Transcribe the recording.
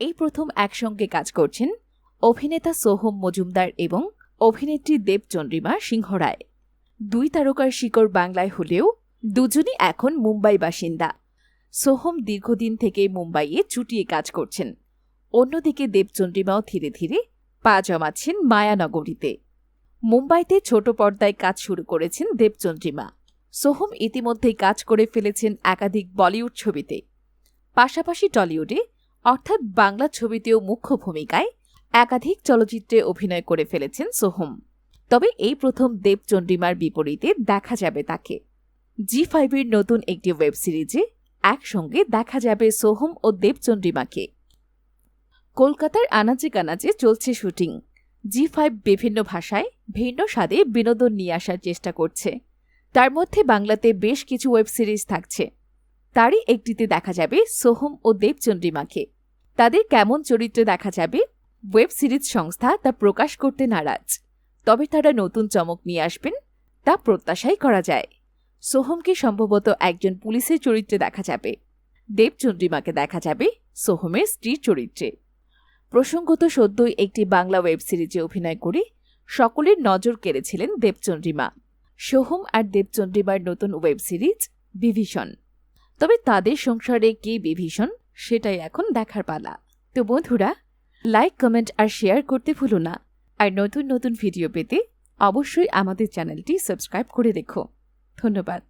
এই প্রথম একসঙ্গে কাজ করছেন অভিনেতা সোহম মজুমদার এবং অভিনেত্রী দেবচন্দ্রিমা সিংহ রায়। দুই তারকার শিকড় বাংলায় হলেও দুজনই এখন মুম্বাই বাসিন্দা। সোহম দীর্ঘদিন থেকে মুম্বাইয়ে চুটিয়ে কাজ করছেন। অন্যদিকে দেবচন্দ্রিমাও ধীরে ধীরে পা জমাচ্ছেন মায়ানগরীতে। মুম্বাইতে ছোট পর্দায় কাজ শুরু করেছেন দেবচন্দ্রিমা। সোহম ইতিমধ্যেই কাজ করে ফেলেছেন একাধিক বলিউড ছবিতে। পাশাপাশি টলিউডে অর্থাৎ বাংলা ছবিতেও মুখ্য ভূমিকায় একাধিক চলচ্চিত্রে অভিনয় করে ফেলেছেন সোহম। তবে এই প্রথম দেবচন্দ্রিমার বিপরীতে দেখা যাবে তাকে। জি ফাইভের নতুন একটি ওয়েব সিরিজে একসঙ্গে দেখা যাবে সোহম ও দেবচন্দ্রিমাকে কলকাতার আনাচে কানাচে চলছে শুটিং। জি ফাইভ বিভিন্ন ভাষায় ভিন্ন স্বাদে বিনোদন নিয়ে আসার চেষ্টা করছে। তার মধ্যে বাংলাতে বেশ কিছু ওয়েব সিরিজ থাকছে। তারই একটিতে দেখা যাবে সোহম ও দেবচন্দ্রিমাকে তাদের কেমন চরিত্রে দেখা যাবে? ওয়েব সিরিজ সংস্থা তা প্রকাশ করতে নারাজ। তবে তারা নতুন চমক নিয়ে আসবেন, তা প্রত্যাশাই করা যায়। সোহমকে সম্ভবত একজন পুলিশের চরিত্রে দেখা যাবে। দেবচন্দ্রিমাকে দেখা যাবে সোহমের স্ত্রীর চরিত্রে। প্রসঙ্গত সদ্যই একটি বাংলা ওয়েব সিরিজে অভিনয় করে সকলের নজর কেড়েছিলেন দেবচন্দ্রিমা। সোহম আর দেবচন্দ্রিমার নতুন ওয়েব সিরিজ বিভীষণ। তবে তাদের সংসারে কে বিভীষণ? সেটাই এখন দেখার পালা। তো বন্ধুরা লাইক কমেন্ট আর শেয়ার করতে ভুলো না। আর নতুন নতুন ভিডিও পেতে অবশ্যই আমাদের চ্যানেলটি সাবস্ক্রাইব করে দেখো। ধন্যবাদ।